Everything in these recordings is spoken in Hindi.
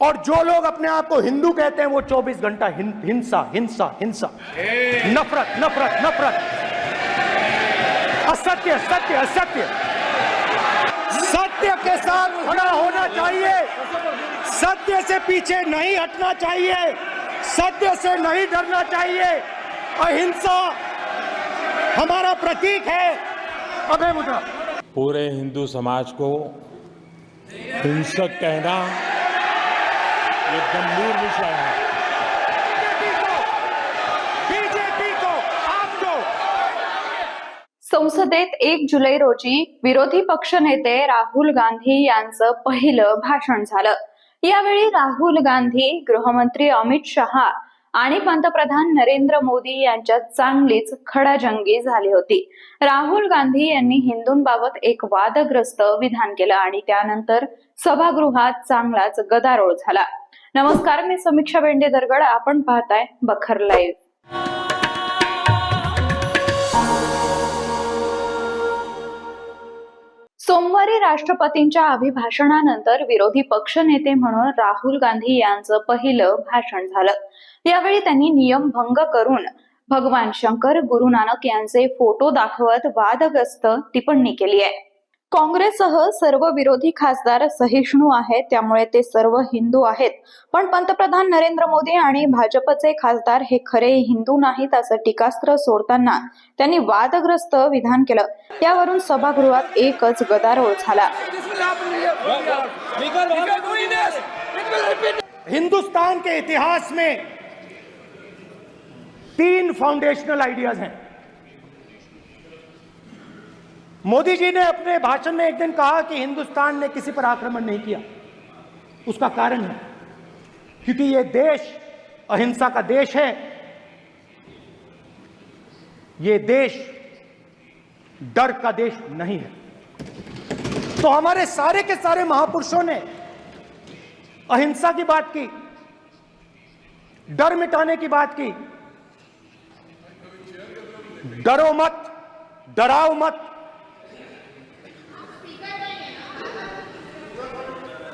और जो लोग अपने आप को हिंदू कहते हैं वो 24 घंटा हिं, हिंसा हिंसा हिंसा। नफरत नफरत नफरत। असत्य सत्य असत्य। सत्य के साथ खड़ा होना चाहिए। सत्य से पीछे नहीं हटना चाहिए। सत्य से नहीं डरना चाहिए। अहिंसा हमारा प्रतीक है। अभय मुद्रा। पूरे हिंदू समाज को हिंसक कहना ये गंभीर विषय है संसदेत एक जुलै रोजी विरोधी पक्षनेते राहुल गांधी यांचं पहिलं भाषण झालं. यावेळी राहुल गांधी गृहमंत्री अमित शहा आणि पंतप्रधान नरेंद्र मोदी यांच्यात चांगलीच खडाजंगी झाली होती. राहुल गांधी यांनी हिंदूंबाबत एक वादग्रस्त विधान केलं आणि त्यानंतर सभागृहात चांगलाच गदारोळ झाला. नमस्कार मी समीक्षा बेंडे दरगड. आपण पाहताय बखर लाईव्ह सोमवारी राष्ट्रपतींच्या अभिभाषणानंतर विरोधी पक्षनेते म्हणून राहुल गांधी यांचं पहिलं भाषण झालं. यावेळी त्यांनी नियमभंग करून भगवान शंकर गुरु नानक यांचे फोटो दाखवत वादग्रस्त टिप्पणी केली आहे. काँग्रेससह सर्व विरोधी खासदार सहिष्णू आहेत त्यामुळे ते सर्व हिंदू आहेत. पण पंतप्रधान नरेंद्र मोदी आणि भाजपचे खासदार हे खरे हिंदू नाहीत असं टीकास्त्र सोडताना त्यांनी वादग्रस्त विधान केलं. त्यावरून सभागृहात एकच गदारोळ झाला. हिंदुस्तान के इतिहास में तीन फाउंडेशनल आइडियाज हैं. मोदी जी ने अपने भाषण में एक दिन कहा कि हिंदुस्तान ने किसी पर आक्रमण नहीं किया। उसका कारण है, क्योंकि ये देश अहिंसा का देश है। ये देश डर का देश नहीं है। तो हमारे सारे के सारे महापुरुषों ने अहिंसा की बात की, डर मिटाने की बात की। डरो मत, डराओ मत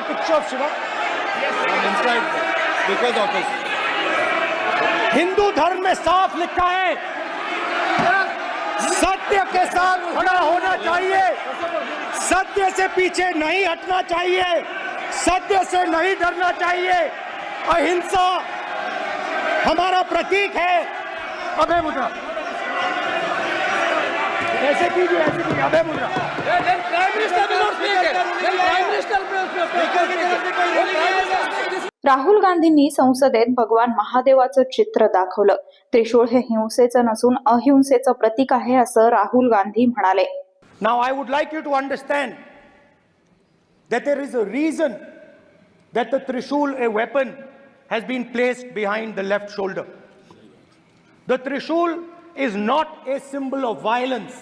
that picture of Shiva. Yes, I'm inside Speaker's office. Hindu धर्म में साफ़ लिखा है। सत्य के साथ खड़ा होना चाहिए। सत्य से पीछे नहीं हटना चाहिए। सत्य से नहीं डरना चाहिए। अहिंसा हमारा प्रतीक है। अभय मुद्रा। ऐसे कीजिए ऐसे कीजिए। अभय मुद्रा। राहुल गांधींनी संसदेत भगवान महादेवाचं चित्र दाखवलं. त्रिशूळ हे हिंसेचं नसून अहिंसेचं प्रतीक आहे असं राहुल गांधी म्हणाले. Now I would like you to understand that there is a reason that trishul a weapon has been placed behind the left shoulder the trishul is not a symbol of violence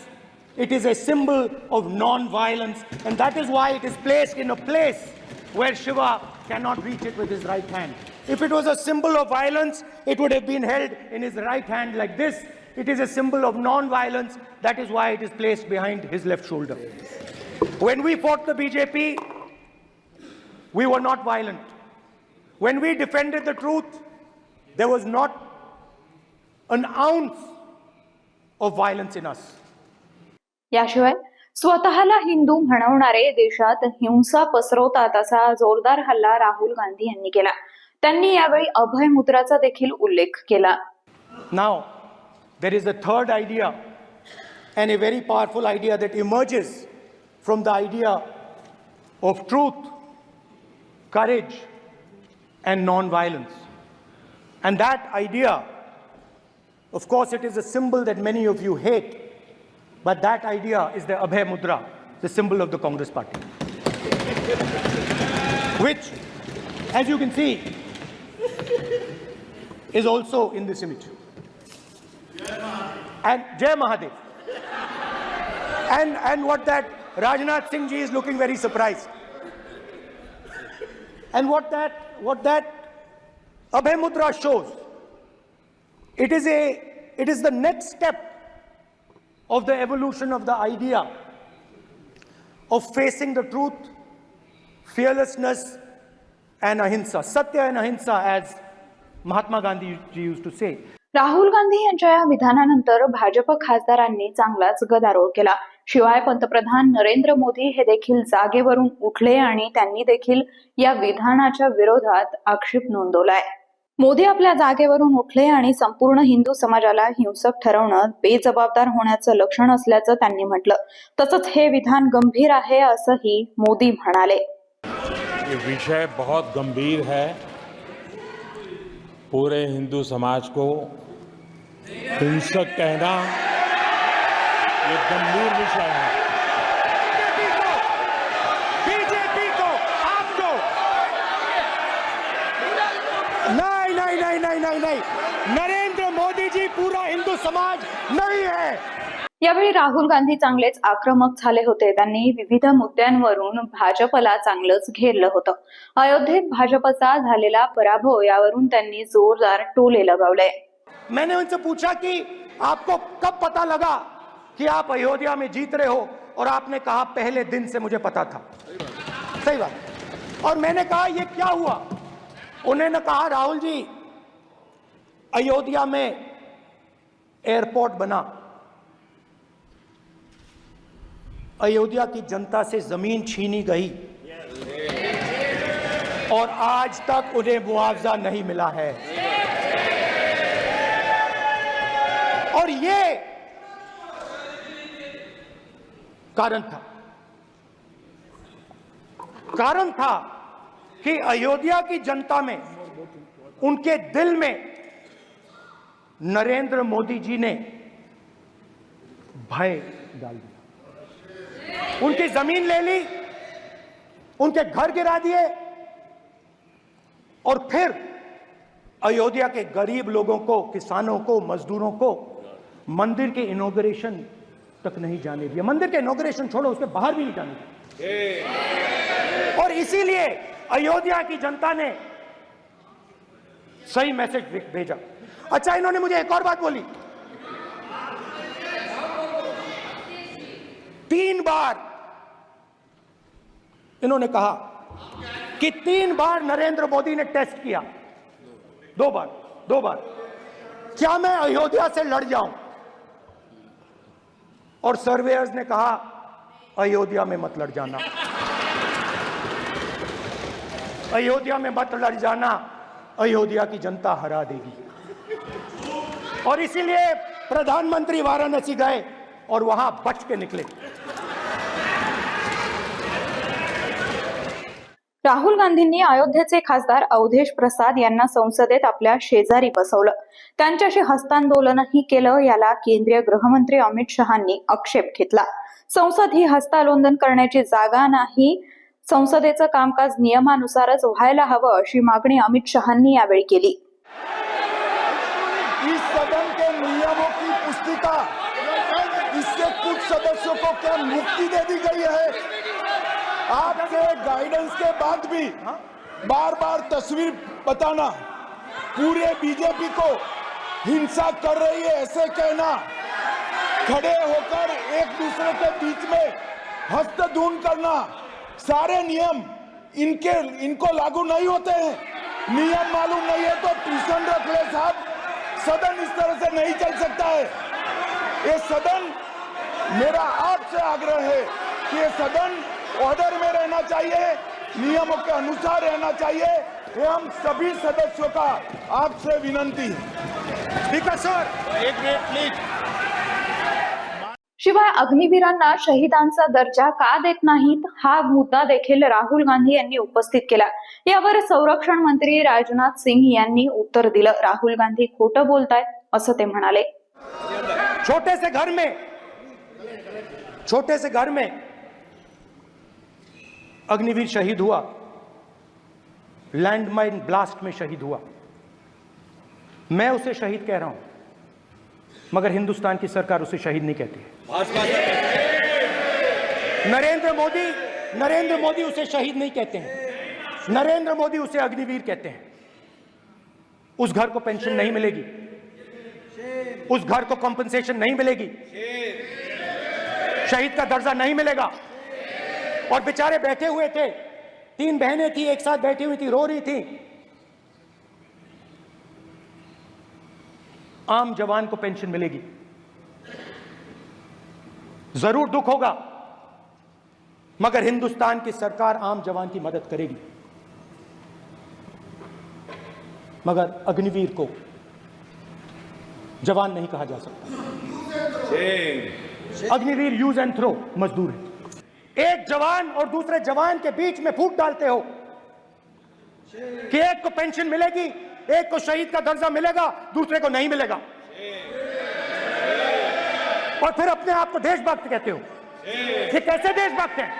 it is a symbol of non violence, and that is why it is placed in a place where Shiva cannot reach it with his right hand. If it was a symbol of violence, it would have been held in his right hand like this. It is a symbol of non violence, that is why it is placed behind his left shoulder. When we fought the BJP, we were not violent. When we defended the truth, there was not an ounce of violence in us. याशिवाय स्वतःला हिंदू म्हणवणारे देशात हिंसा पसरवतात असा जोरदार हल्ला राहुल गांधी यांनी केला. त्यांनी यावेळी अभय मुद्राचा देखील उल्लेख केला. Now there is a third idea and a very powerful idea that emerges from the idea of truth courage and non violence and that idea of course it is a symbol that many of you hate but that idea is the Abhay Mudra, the symbol of the Congress party. Which, as you can see, is also in this image. And Jai Mahadev. And, and what that Rajnath Singh ji is looking very surprised. And what that, what that Abhay Mudra shows, it is a, it is the next step of the evolution of the idea of facing the truth, fearlessness, and ahimsa. Satya and ahimsa, as Mahatma Gandhi used to say. Rahul Gandhi यांच्या या विधानानंतर भाजप खासदारांनी चांगलाच गदारोळ केला शिवाय पंतप्रधान नरेंद्र मोदी हे देखील जागेवरून उठले आणि त्यांनी देखील या विधानाच्या विरोधात आक्षेप नोंदवलाय मोदी आपल्या जागेवरून उठले आणि संपूर्ण हिंदू समाजाला हिंसक ठरवणं बेजबाबदार होण्याचं लक्षण असल्याचं त्यांनी म्हटलं. तसंच हे विधान गंभीर आहे असंही मोदी म्हणाले. विषय बहुत गंभीर है। पूरे हिंदू समाज को हिंसक कहना ये गंभीर विषय है बीजेपी को आपको नहीं नहीं नहीं नहीं। नरेंद्र मोदी जी पूरा हिंदू समाज नहीं है। यावेळी राहुल गांधी चांगलेच आक्रमक झाले होते. त्यांनी विविध मुद्द्यांवरून भाजपला चांगलंच घेरलं होतं. अयोध्येत भाजपचा झालेला पराभव यावरून त्यांनी जोरदार टोले लगावले. मैंने उनसे पूछा कि आपको कब पता लगा कि आप अयोध्या में जीत रहे हो? और आपने कहा पहले दिन से मुझे पता था। सही बात। और मैंने कहा ये क्या हुआ? उन्होंने कहा राहुल जी अयोध्या में एयरपोर्ट बना। अयोध्या की जनता से ज़मीन छीनी गई। और आज तक उन्हें मुआवजा नहीं मिला है। और ये कारण था। कारण था कि अयोध्या की जनता में, उनके दिल में नरेंद्र मोदी जी ने भय डाल दिया। उनकी ज़मीन ले ली, उनके घर गिरा दिए, और फिर अयोध्या के गरीब लोगों को, किसानों को, मजदूरों को मंदिर के इनोग्रेशन तक नहीं जाने दिया। मंदिर के इनोग्रेशन छोड़ो, उसके बाहर भी नहीं जाने दिया। और इसीलिए अयोध्या की जनता ने सही मैसेज भेजा। अच्छा इन्होंने मुझे एक और बात बोली। तीन बार इन्होंने कहा कि तीन बार नरेंद्र मोदी ने टेस्ट किया। दो बार दो बार। क्या मैं अयोध्या से लड़ जाऊँ? और सर्वेयर्स ने कहा, अयोध्या में मत लड़ जाना। अयोध्या में मत लड़ जाना। अयोध्या की जनता हरा देगी। और इसीलिए प्रधानमंत्री वाराणसी गए और वहां बच के निकले। राहुल गांधींनी अयोध्येचे खासदार अवधेश प्रसाद यांना संसदेत आपल्या शेजारी बसवलं. त्यांच्याशी हस्तांदोलनही केलं याला केंद्रीय गृहमंत्री अमित शहांनी आक्षेप घेतला. संसद ही हस्तांदोलन करण्याची जागा नाही संसदेचं कामकाज नियमानुसारच व्हायला हवं अशी मागणी अमित शहांनी यावेळी केली. पुस्तिका इससे कुछ सदस्यों को क्या मुक्ति दे दी गई है? आपके गाइडेंस के बाद भी बार बार तस्वीर बताना, पूरे बीजेपी को हिंसा कर रही है, ऐसे कहना। खड़े होकर एक दूसरे के बीच में हस्तधून करना, सारे नियम इनके, इनको लागू नहीं होते हैं। नियम मालूम नहीं है तो ट्यूशन रख ले साहब। सदन इस तरह से नहीं चल सकता है। ये सदन मेरा आपसे आग्रह है कि ये सदन ऑर्डर में रहना चाहिए नियमों के अनुसार रहना चाहिए। ये हम सभी सदस्यों का आपसे विनंती है। स्पीकर सर एक मिनट प्लीज शिवाय अग्निवीरांना शहीदांचा दर्जा का देत नाहीत हा मुद्दा देखील राहुल गांधी यांनी उपस्थित केला. यावर संरक्षण मंत्री राजनाथ सिंग यांनी उत्तर दिलं. राहुल गांधी खोटं बोलतायत असं ते म्हणाले. छोटे से घर में छोटे से घर में अग्निवीर शहीद हुआ लैंडमाइन ब्लास्ट में शहीद हुआ। मैं उसे शहीद कह रहा हूँ मगर हिंदुस्तान की सरकार उसे शहीद नहीं कहती है। नरेंद्र मोदी नरेंद्र मोदी उसे शहीद नहीं कहते हैं। नरेंद्र मोदी उसे अग्निवीर कहते हैं। उस घर को पेंशन नहीं मिलेगी। उस घर को कंपनसेशन नहीं मिलेगी। शहीद का दर्जा नहीं मिलेगा। और बेचारे बैठे हुए थे। तीन बहनें थी, एक साथ बैठी हुई थी, रो रही थी। आम जवान को पेंशन मिलेगी। ज़रूर दुख होगा। मगर हिंदुस्तान की सरकार आम जवान की मदद करेगी। मगर अग्निवीर को जवान नहीं कहा जा सकता। अग्निवीर यूज़ एंड थ्रो मजदूर है। एक जवान और दूसरे जवान के बीच में फूट डालते हो कि एक को पेंशन मिलेगी एक को शहीद का दर्जा मिलेगा दूसरे को नहीं मिलेगा। और फिर अपने आप को देशभक्त कहते हो ये कैसे देशभक्त हैं?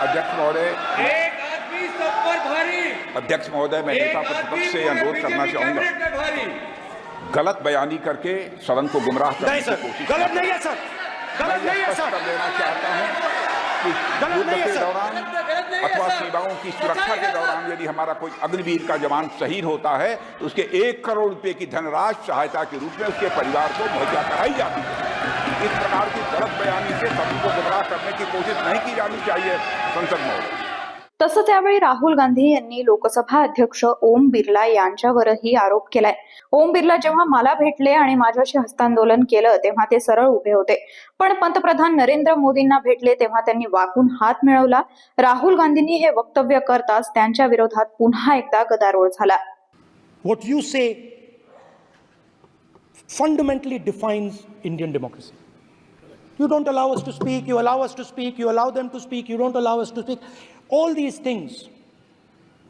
अध्यक्ष महोदय एक आदमी सब पर भारी अध्यक्ष महोदय मैं नेता प्रतिपक्ष से अनुरोध करना चाहूँगा। गलत बयानी करके सदन को गुमराह करने की कोशिश गलत नहीं है। सर। गलत नहीं है सर। देना चाहता हूँ गलत नहीं है के सर। दौरान अथवा। सीमाओं की सुरक्षा के दौरान यदि हमारा कोई अग्निवीर का जवान शहीद होता है तो उसके एक करोड़ रुपए की धनराशि सहायता के रूप में उसके परिवार को मुहैया कराई जाती है। इस प्रकार की गलत बयानी से सभी को गुमराह करने की कोशिश नहीं की जानी चाहिए संसद महोदय। तसंच यावेळी राहुल गांधी यांनी लोकसभा अध्यक्ष ओम बिर्ला यांच्यावरही आरोप केलाय. ओम बिर्ला जेव्हा मला भेटले आणि माझ्याशी हस्तांदोलन केलं तेव्हा ते सरळ उभे होते. पण पंतप्रधान नरेंद्र मोदींना भेटले तेव्हा त्यांनी वाकून हात मिळवला. राहुल गांधींनी हे वक्तव्य करताच त्यांच्या विरोधात पुन्हा एकदा गदारोळ झाला. What you say fundamentally defines Indian democracy. You don't allow us to speak, you allow us to speak, you allow them to speak, you don't allow us to speak. All these things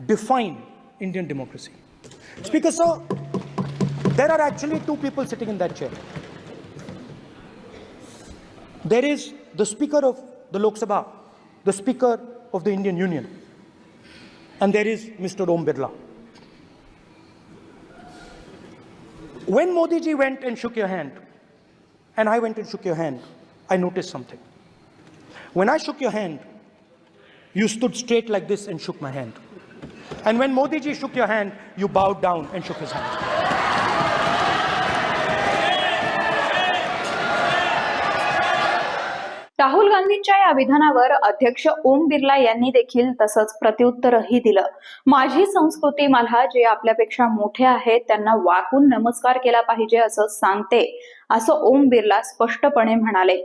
define Indian democracy. Speaker, sir, there are actually two people sitting in that chair. There is the Speaker of the Lok Sabha, the Speaker of the Indian Union, and there is Mr. Om Birla. When Modi ji went and shook your hand, and I went and shook your hand, I noticed something. When I shook your hand, you stood straight like this and shook my hand. And when Modi ji shook your hand, you bowed down and shook his hand. Rahul गांधींच्या या विधानावर अध्यक्ष ओम बिर्ला यांनी देखील तसंच प्रत्युत्तरही दिलं माझी संस्कृती मला जे आपल्यापेक्षा मोठे आहेत त्यांना वाकून नमस्कार केला पाहिजे असं सांगते असं ओम बिर्ला स्पष्टपणे म्हणाले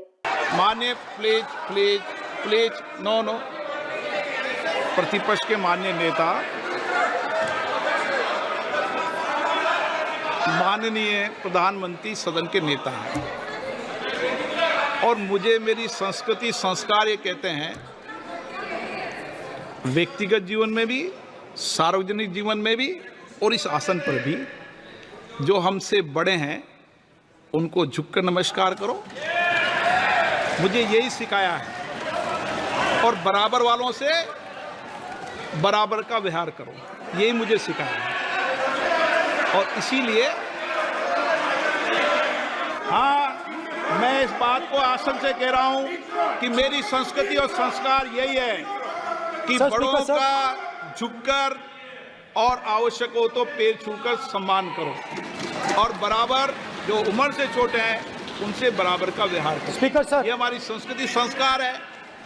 मान्य please please please no no प्रतिपक्ष के मान्य नेता। माननीय प्रधानमंत्री सदन के नेता हैं। और मुझे मेरी संस्कृति, संस्कार ये कहते हैं, व्यक्तिगत जीवन में भी, सार्वजनिक जीवन में भी, और इस आसन पर भी, जो हमसे बड़े हैं, उनको झुककर नमस्कार करो। मुझे यही सिखाया है। और बराबर वालों से बराबर का व्यवहार करो। यही मुझे सिखाया है। और इसीलिए हाँ मैं इस बात को आसन से कह रहा हूँ कि मेरी संस्कृति और संस्कार यही है कि बड़ों का झुककर और आवश्यक हो तो पैर छूकर सम्मान करो। और बराबर जो उम्र से छोटे हैं उनसे बराबर का व्यवहार करो। Speaker, sir. ये हमारी संस्कृति संस्कार है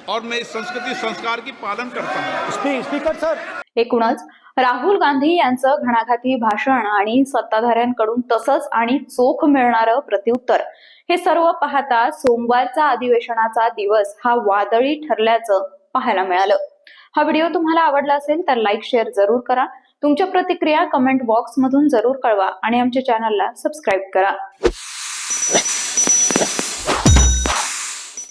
और मैं इस संस्कृति संस्कार की पालन करता हूँ। Speaker, sir. एकूणच राहुल गांधी यांचं घणाघाती भाषण आणि सत्ताधाऱ्यांकडून तसंच आणि चोख मिळणारं प्रत्युत्तर हे सर्व पाहता सोमवारचा अधिवेशनाचा दिवस हा वादळी ठरल्याचं पाहायला मिळालं. हा व्हिडिओ तुम्हाला आवडला असेल तर लाईक शेअर जरूर करा. तुमच्या प्रतिक्रिया कमेंट बॉक्स मधून जरूर कळवा आणि आमच्या चॅनलला सबस्क्राईब करा.